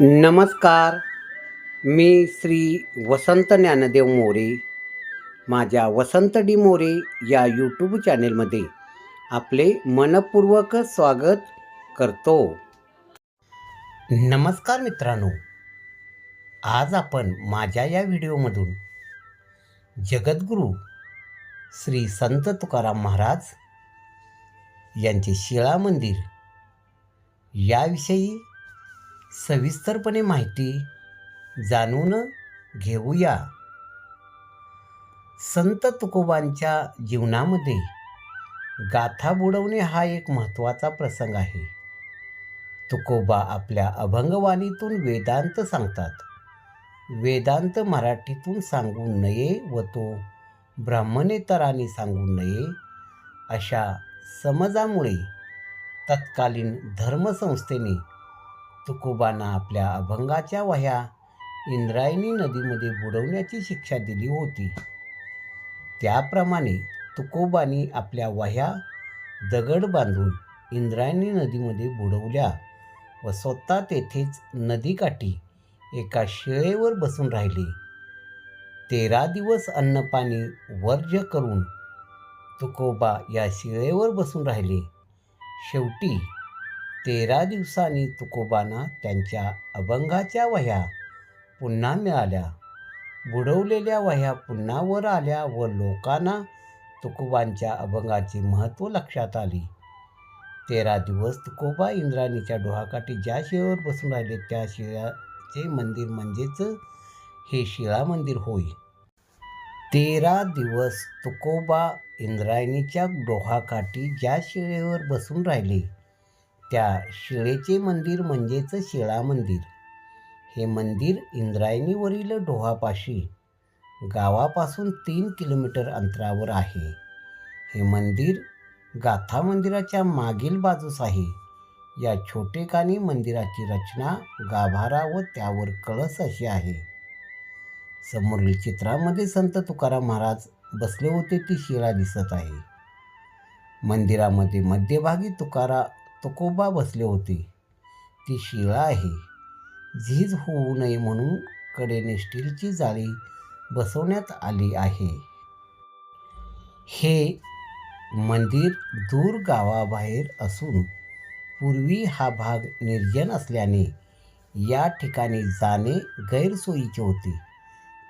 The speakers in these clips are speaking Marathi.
नमस्कार. मी श्री वसंत ज्ञानदेव मोरे. माझ्या वसंत डी मोरे या यूट्यूब चॅनेलमध्ये आपले मनपूर्वक स्वागत करतो. नमस्कार मित्रांनो. आज आपण माझ्या या व्हिडिओमधून जगद्गुरू श्री संत तुकाराम महाराज यांचे शिळा मंदिर याविषयी सविस्तरपणे माहिती जाणून घेऊया. संत तुकोबांच्या जीवनामध्ये गाथा बुडवणे हा एक महत्त्वाचा प्रसंग आहे. तुकोबा आपल्या अभंगवाणीतून वेदांत सांगतात. वेदांत मराठीतून सांगू नये व तो ब्राह्मणेतरांनी सांगू नये अशा समजामुळे तत्कालीन धर्मसंस्थेने तुकोबांना आपल्या अभंगाच्या वह्या इंद्रायणी नदीमध्ये बुडवण्याची शिक्षा दिली होती. त्याप्रमाणे तुकोबांनी आपल्या वह्या दगड बांधून इंद्रायणी नदीमध्ये बुडवल्या व स्वतः तेथेच नदीकाठी एका शिळेवर बसून राहिले. तेरा दिवस अन्नपाणी वर्ज्य करून तुकोबा या शिळेवर बसून राहिले. शेवटी तेरा दिवसांनी तुकोबांना त्यांच्या अभंगाच्या वह्या पुन्हा मिळाल्या. बुडवलेल्या वह्या पुन्हा वर आल्या व लोकांना तुकोबांच्या अभंगाचे महत्त्व लक्षात आले. तेरा दिवस तुकोबा इंद्राणीच्या डोहाकाठी ज्या शिळेवर बसून राहिले त्या शिळाचे मंदिर म्हणजेच हे शिळा मंदिर होय. तेरा दिवस तुकोबा इंद्रायणीच्या डोहाकाठी ज्या शिळेवर बसून राहिले त्या शिळेचे मंदिर म्हणजेच शिळा मंदिर. हे मंदिर इंद्रायणीवरील डोहापाशी गावापासून तीन किलोमीटर अंतरावर आहे. हे मंदिर गाथा मंदिराच्या मागील बाजूस आहे. या छोटेखानी मंदिराची रचना गाभारा व त्यावर कळस अशी आहे. समोरील चित्रामध्ये संत तुकाराम महाराज बसले होते ती शिळा दिसत आहे. मंदिरामध्ये मध्यभागी तुकारा तुकोबा बसले होते. ती शिळा आहे. झीज होऊ नये म्हणून कडेने स्टीलची जाळी बसवण्यात आली आहे. हे मंदिर दूर गावाबाहेर असून पूर्वी हा भाग निर्जन असल्याने या ठिकाणी जाणे गैरसोयीचे होते.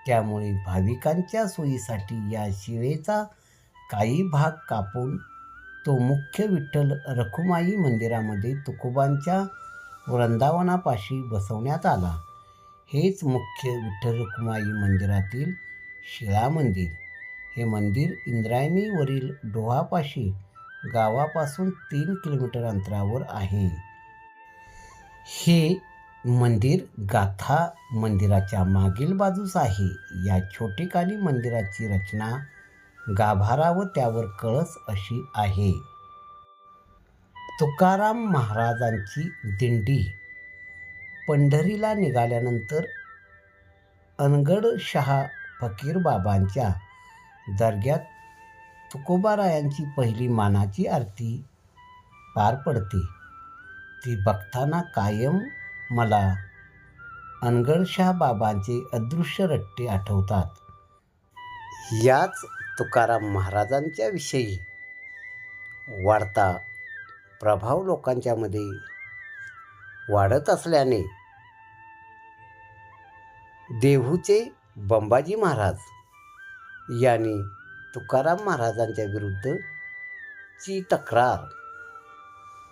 त्यामुळे भाविकांच्या सोयीसाठी या शिळेचा काही भाग कापून तो मुख्य विठ्ठल रखुमाई मंदिरामध्ये तुकोबांच्या वृंदावनापाशी बसवण्यात आला. हेच मुख्य विठ्ठल रखुमाई मंदिरातील शिळा मंदिर. हे मंदिर इंद्रायणीवरील डोहापाशी गावापासून तीन किलोमीटर अंतरावर आहे. हे मंदिर गाथा मंदिराच्या मागील बाजूस आहे. या छोटेखानी मंदिराची रचना गाभारा व त्यावर कळस अशी आहे. तुकाराम महाराजांची दिंडी. पंढरीला निघाल्यानंतर अनगडशहा फकीर बाबांच्या दर्ग्यात तुकोबारायांची पहिली मानाची आरती पार पडते. ती बघताना कायम मला अनगडशाह बाबांचे अदृश्य रट्टे आठवतात. याच तुकाराम महाराजांच्या विषयी वाढता प्रभाव लोकांच्यामध्ये वाढत असल्याने देहूचे बंबाजी महाराज यांनी तुकाराम महाराजांच्या विरुद्ध ची तक्रार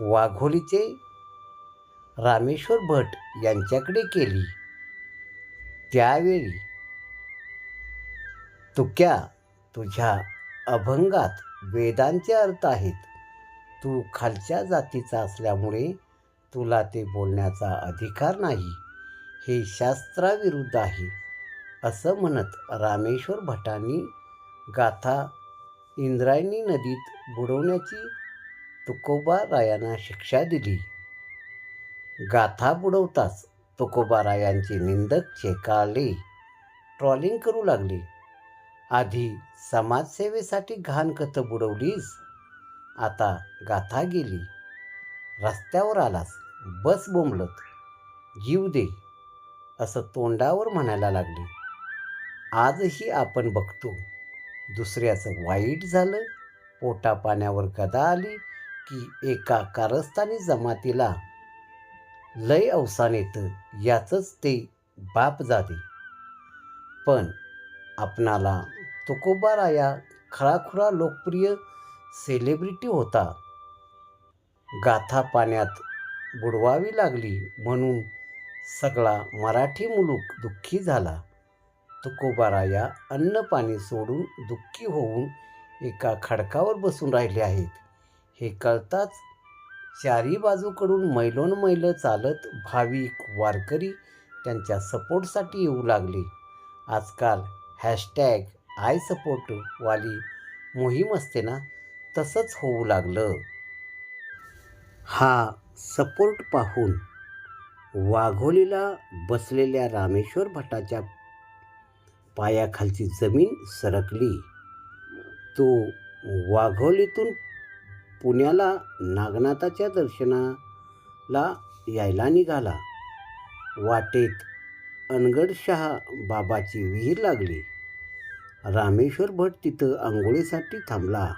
वाघोलीचे रामेश्वर भट यांच्याकडे केली. त्यावेळी तुक्या तुझ्या अभंगात वेदांचे अर्थ आहेत. तू खालच्या जातीचा असल्यामुळे तुला ते बोलण्याचा अधिकार नाही. हे शास्त्राविरुद्ध आहे. असं म्हणत रामेश्वर भटांनी गाथा इंद्रायणी नदीत बुडवण्याची तुकोबा रायांना शिक्षा दिली. गाथा बुडवताच तुकोबा रायांचे निंदक चेकाळले. ट्रॉलिंग करू लागले. आधी समाजसेवेसाठी घाण बुडवलीस. आता गाथा गेली. रस्त्यावर आलास बस बोंबलत. जीव दे असं तोंडावर म्हणायला लागले. आजही आपण बघतो दुसऱ्याचं वाईट झालं पोटा पाण्यावर गदा आली की एका कारस्थानी जमातीला लय अवसान येतं याचंच ते बाप जाते. पण आपणाला तुकोबाराया खळाखुळा लोकप्रिय सेलिब्रिटी होता. गाथा पाण्यात बुडवावी लागली म्हणून सगळा मराठी मुलूक दुःखी झाला. तुकोबाराया अन्न पाणी सोडून दुःखी होऊन एका खडकावर बसून राहिले आहेत. हे कळताच चारी बाजूकडून मैलोन मैल चालत भाविक वारकरी त्यांच्या सपोर्टसाठी येऊ लागले. आजकाल हॅशटॅग आय सपोर्टवाली मोहीम असते ना तसंच होऊ लागलं. हा सपोर्ट पाहून वाघोलीला बसलेल्या रामेश्वर भटाच्या पायाखालची जमीन सरकली. तो वाघोलीतून पुण्याला नागनाथाच्या दर्शनाला यायला निघाला. वाटेत अनगडशहा बाबाची विहीर लागली. रामेश्वर भट तिथं आंघोळीसाठी थांबला.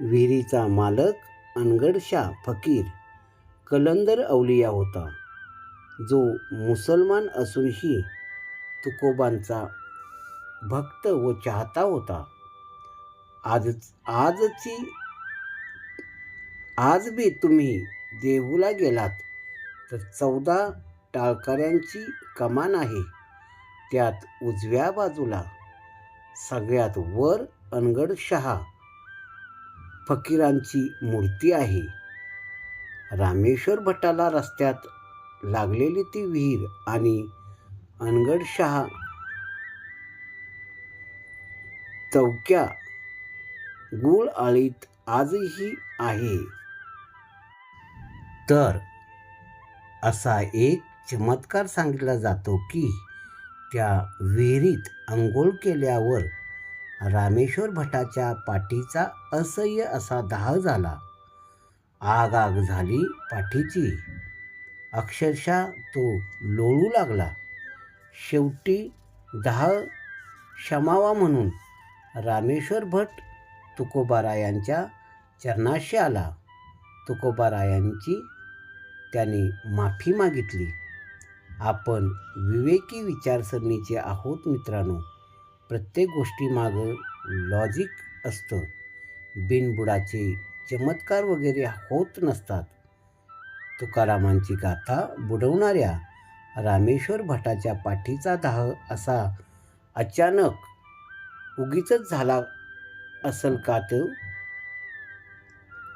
विहिरीचा मालक अनगडशा फकीर कलंदर अवलिया होता. जो मुसलमान असूनही तुकोबांचा भक्त व चाहता होता. आज आजची आज बी तुम्ही देहूला गेलात तर चौदा टाळकऱ्यांची कमान आहे. त्यात उजव्या बाजूला सगळ्यात वर अनगडशहा फकीरांची मूर्ती आहे. रामेश्वर भटाला रस्त्यात लागलेली ती विहीर आणि अनगडशहा चौक्या गुळ आळीत आजही आहे. तर असा एक चमत्कार सांगितला जातो की त्या विहिरीत आंघोळ केल्यावर रामेश्वर भटाच्या पाठीचा असह्य असा दाह झाला. आग आग झाली पाठीची. अक्षरशः तो लोळू लागला. शेवटी दाह क्षमावा म्हणून रामेश्वर भट तुकोबारायांच्या चरणाशी आला. तुकोबारायांची त्याने माफी मागितली. आपण विवेकी विचारसरणीचे आहोत मित्रांनो. प्रत्येक गोष्टीमागं लॉजिक असतं. बिनबुडाचे चमत्कार वगैरे होत नसतात. तुकारामांची गाथा बुडवणाऱ्या रामेश्वर भटाच्या पाठीचा दाह असा अचानक उगीच झाला असल का तर?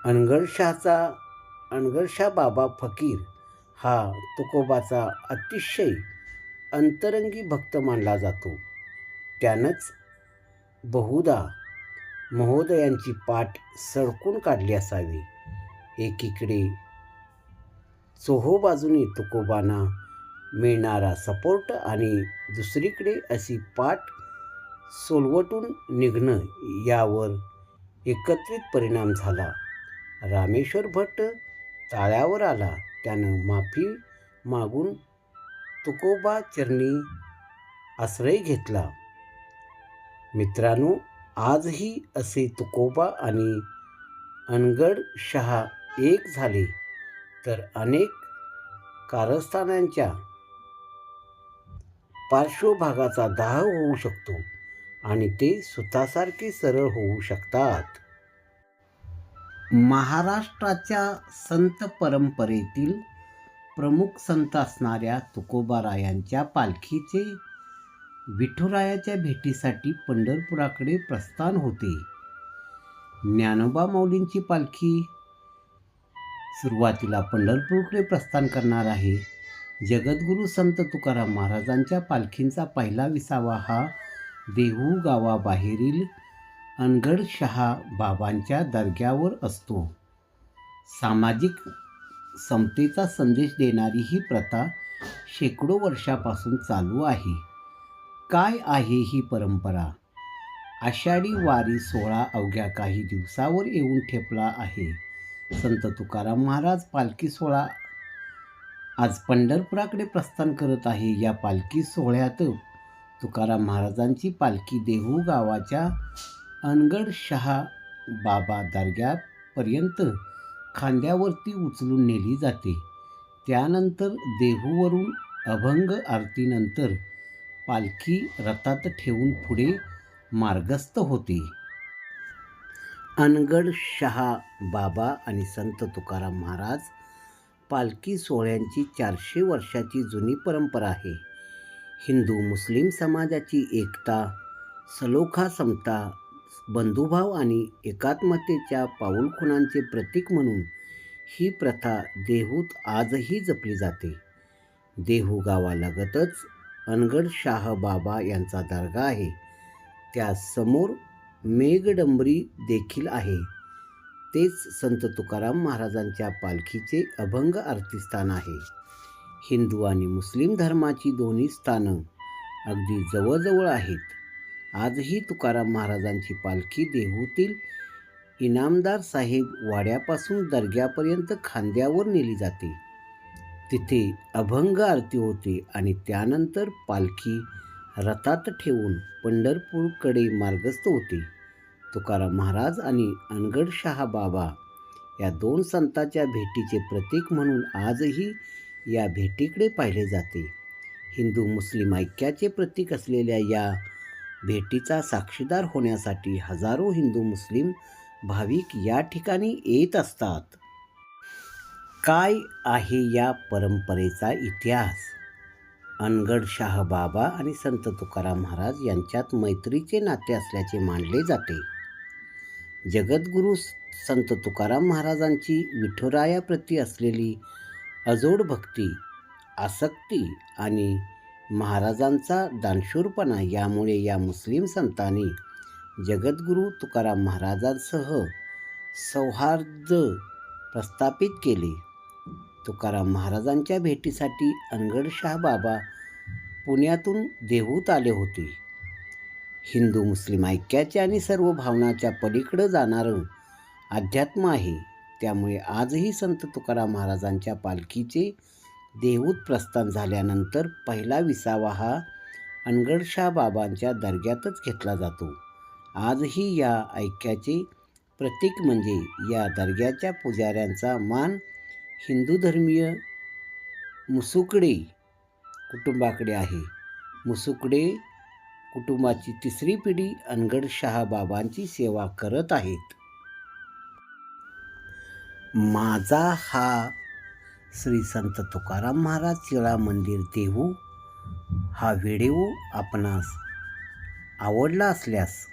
अनगडशाचा अनगडशा बाबा फकीर हा तुकोबाचा अतिशय अंतरंगी भक्त मानला जातो. त्यानंच बहुधा महोदयांची पाठ सडकून काढली असावी. एकीकडे चोहो बाजूने तुकोबांना मिळणारा सपोर्ट आणि दुसरीकडे अशी पाठ सोलवटून निघणं यावर एकत्रित परिणाम झाला. रामेश्वर भट्ट ताळ्यावर आला. त्यानं माफी मागून तुकोबा चरणी आश्रय घेतला. मित्रांनो आजही असे तुकोबा आणि अनगड शहा एक झाले तर अनेक कारस्थानांच्या पार्श्वभागाचा दाह होऊ शकतो आणि ते सुतासारखे सरळ होऊ शकतात. महाराष्ट्राच्या संत परंपरेतील प्रमुख संत असणाऱ्या तुकोबारायांच्या पालखीचे विठुरायाच्या भेटीसाठी पंढरपुराकडे प्रस्थान होते. ज्ञानोबा माऊलींची पालखी सुरुवातीला पंढरपूरकडे प्रस्थान करणार आहे. जगद्गुरू संत तुकाराम महाराजांच्या पालखींचा पहिला विसावा हा देहू गावाबाहेरील अनगडशहा बाबांच्या दर्ग्यावर असतो. सामाजिक समतेचा संदेश देणारी ही प्रथा शेकडो वर्षापासून चालू आहे. काय आहे ही परंपरा? आषाढी वारी सोहळा अवघ्या काही दिवसावर येऊन ठेपला आहे. संत तुकाराम महाराज पालखी सोहळा आज पंढरपुराकडे प्रस्थान करत आहे. या पालखी सोहळ्यात तुकाराम महाराजांची पालखी देहू गावाच्या अनगड शहा बाबा दर्ग्यापर्यंत खांद्यावरती उचलून नेली जाते. त्यानंतर देहूवरून अभंग आरतीनंतर पालखी रथात ठेवून पुढे मार्गस्थ होते. अनगड शहा बाबा आणि संत तुकाराम महाराज पालखी सोहळ्यांची चारशे वर्षाची जुनी परंपरा आहे. हिंदू मुस्लिम समाजाची एकता सलोखा समता बंधुभाव आणि एकात्मतेच्या पाऊलखुणांचे प्रतीक म्हणून ही प्रथा देहूत आजही जपली जाते. देहू गावालगतच अनगड शाह बाबा यांचा दर्गा आहे. त्यासमोर मेघडंबरी देखील आहे. तेच संत तुकाराम महाराजांच्या पालखीचे अभंग आरतीस्थान आहे. हिंदू आणि मुस्लिम धर्माची दोन्ही स्थानं अगदी जवळजवळ आहेत. आजही तुकाराम महाराजांची पालखी देहूतील इनामदार साहेब वाड्यापासून दर्ग्यापर्यंत खांद्यावर नेली जाते. तिथे अभंग आरती होते आणि त्यानंतर पालखी रथात ठेवून पंढरपूरकडे मार्गस्थ होते. तुकाराम महाराज आणि अनगडशहा बाबा या दोन संतांच्या भेटीचे प्रतीक म्हणून आजही या भेटीकडे पाहिले जाते. हिंदू मुस्लिम ऐक्याचे प्रतीक असलेल्या या भेटीचा साक्षीदार होण्यासाठी हजारो हिंदू मुस्लिम भाविक या ठिकाणी येत असतात. काय आहे या परंपरेचा इतिहास? अनगड शाह बाबा आणि संत तुकाराम महाराज यांच्यात मैत्रीचे नाते असल्याचे मानले जाते. जगद्गुरू संत तुकाराम महाराजांची विठुरायाप्रती असलेली अजोड भक्ती आसक्ती आणि महाराजांचा दानशूरपणा यामुळे या मुस्लिम संतांनी जगद्गुरू तुकाराम महाराजांसह सौहार्द प्रस्थापित केले. तुकाराम महाराजांच्या भेटीसाठी अनगडशाह बाबा पुण्यातून देहूत आले होते. हिंदू मुस्लिम ऐक्याचे आणि सर्व भावनाच्या पलीकडं जाणारं अध्यात्म आहे. त्यामुळे आजही संत तुकाराम महाराजांच्या पालखीचे देहूत प्रस्थान झाल्यानंतर पहिला विसावा हा अनगडशाह बाबांच्या दर्ग्यातच घेतला जातो. आजही या ऐक्याचे प्रतीक म्हणजे या दर्ग्याच्या पुजाऱ्यांचा मान हिंदू धर्मीय मुसुकडे कुटुंबाकडे आहे. मुसुकडे कुटुंबाची तिसरी पिढी अनगड बाबांची सेवा करत आहेत. माझा हा श्री संत तुकाराम महाराज शिळा मंदिर देहू हा व्हिडिओ आपणास आवडला असल्यास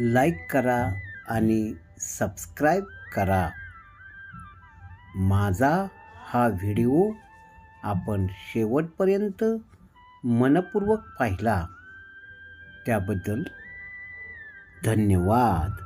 लाईक करा आणि सबस्क्राईब करा. माझा हा व्हिडिओ आपण शेवटपर्यंत मनपूर्वक पाहिला. त्याबद्दल धन्यवाद.